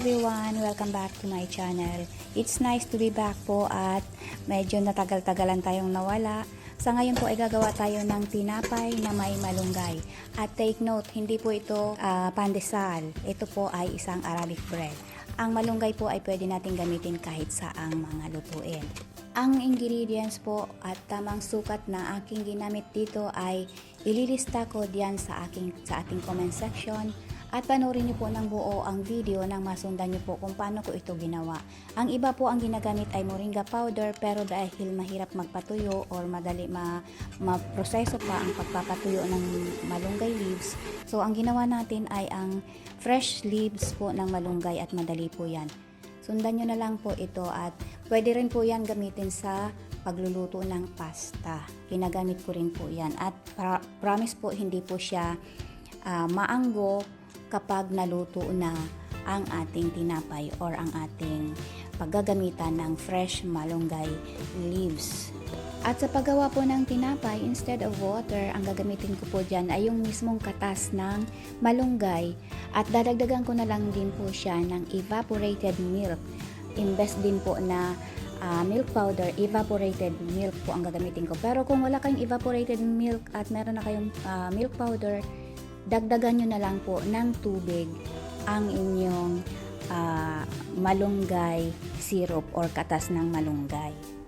everyone! Welcome back to my channel. It's nice to be back po at medyo natagal-tagalan tayong nawala. Sa ngayon po ay gagawa tayo ng tinapay na may malunggay. At take note, hindi po ito ah, pandesal. Ito po ay isang Arabic bread. Ang malunggay po ay pwede natin gamitin kahit saang mga lutuin. Ang ingredients po at tamang sukat na aking ginamit dito ay ililista ko diyan sa aking sa ating comment section at panoorin niyo po ng buo ang video nang masundan niyo po kung paano ko ito ginawa. Ang iba po ang ginagamit ay moringa powder pero dahil mahirap magpatuyo or madali ma maproseso pa ang pagpapatuyo ng malunggay leaves. So ang ginawa natin ay ang fresh leaves po ng malunggay at madali po 'yan. Sundan nyo na lang po ito at pwede rin po yan gamitin sa pagluluto ng pasta. Ginagamit ko rin po yan. At pra- promise po hindi po siya ah, maanggo kapag naluto na ang ating tinapay or ang ating paggagamitan ng fresh malunggay leaves. At sa paggawa po ng tinapay, instead of water, ang gagamitin ko po dyan ay yung mismong katas ng malunggay at dadagdagan ko na lang din po siya ng evaporated milk. Imbes din po na ah, milk powder, evaporated milk po ang gagamitin ko. Pero kung wala kayong evaporated milk at meron na kayong ah, milk powder, dagdagan nyo na lang po ng tubig ang inyong ah, malunggay syrup or katas ng malunggay.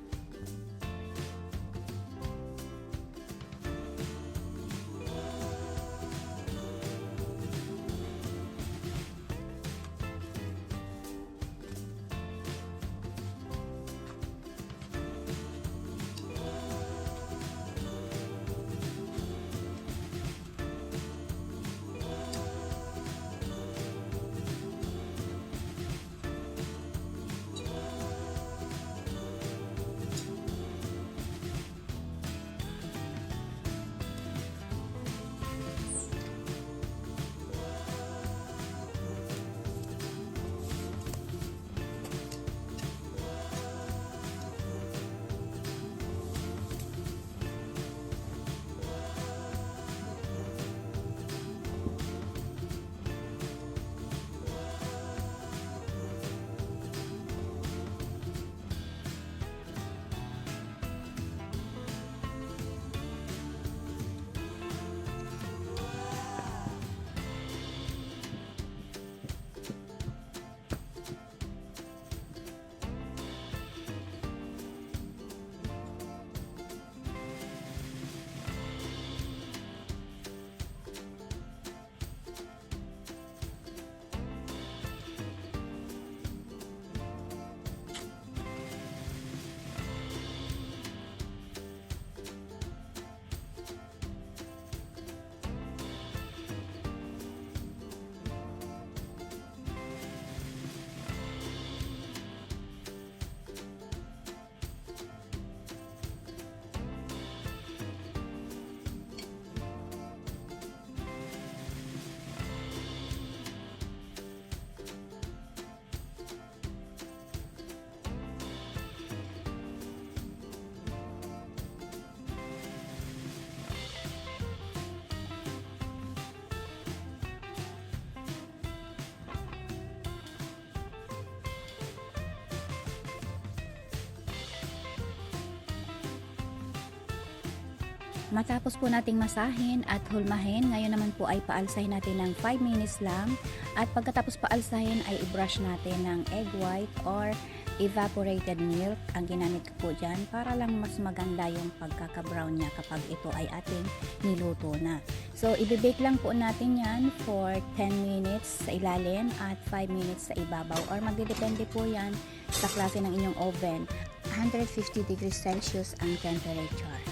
Matapos po nating masahin at hulmahin, ngayon naman po ay paalsahin natin ng 5 minutes lang. At pagkatapos paalsahin ay i-brush natin ng egg white or evaporated milk ang ginamit ko po dyan para lang mas maganda yung pagkaka-brown niya kapag ito ay ating niluto na. So, ibibake lang po natin yan for 10 minutes sa ilalim at 5 minutes sa ibabaw or magdidepende po yan sa klase ng inyong oven. 150 degrees Celsius ang temperature.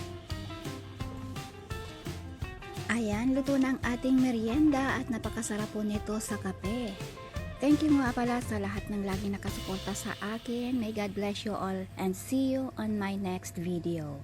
Ayan, luto na ang ating merienda at napakasarap po nito sa kape. Thank you nga pala sa lahat ng lagi nakasuporta sa akin. May God bless you all and see you on my next video.